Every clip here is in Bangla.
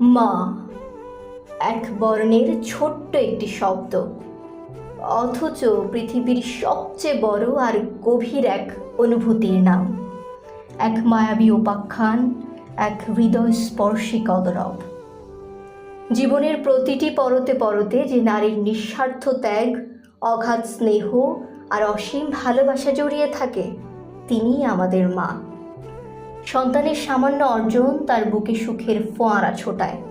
মা, এক বর্ণের ছোট্ট একটি শব্দ। অথচ পৃথিবীর সবচেয়ে বড় আর গভীর এক অনুভূতির নাম। এক মায়াবী উপাখ্যান, এক হৃদয়স্পর্শী কদরব। জীবনের প্রতিটি পরতে পরতে যে নারীর নিঃস্বার্থ ত্যাগ, অগাধ স্নেহ আর অসীম ভালোবাসা জড়িয়ে থাকে, তিনিই আমাদের মা। সন্তানের সামান্য অর্জন তার বুকে সুখের ফোঁয়ারা ছোটায়।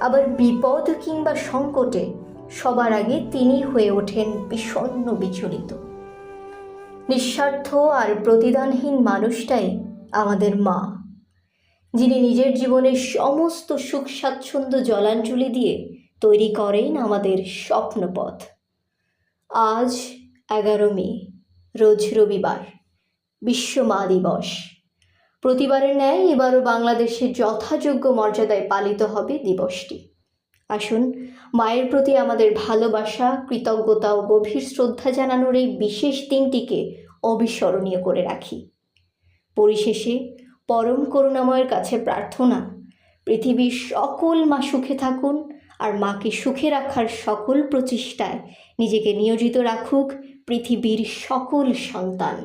আবার বিপদ কিংবা সংকটে সবার আগে তিনি হয়ে ওঠেন বিষণ্ণ বিচলিত। নিঃস্বার্থ আর প্রতিদানহীন মানুষটাই আমাদের মা। যিনি নিজের জীবনের সমস্ত সুখ স্বাচ্ছন্দ্য জলাঞ্জলি দিয়ে তৈরি করেন আমাদের স্বপ্নপথ। আজ এগারো মে, রোজ রবিবার, বিশ্ব মা দিবস। প্রতিবারের ন্যায় এবারও বাংলাদেশের যথাযোগ্য মর্যাদায় পালিত হবে দিবসটি। আসুন, মায়ের প্রতি আমাদের ভালোবাসা, কৃতজ্ঞতা ও গভীর শ্রদ্ধা জানানোর এই বিশেষ দিনটিকে অবিস্মরণীয় করে রাখি। পরিশেষে, পরম করুণাময়ের কাছে প্রার্থনা, পৃথিবীর সকল মা সুখে থাকুন আর মাকে সুখে রাখার সকল প্রচেষ্টায় নিজেকে নিয়োজিত রাখুক পৃথিবীর সকল সন্তান।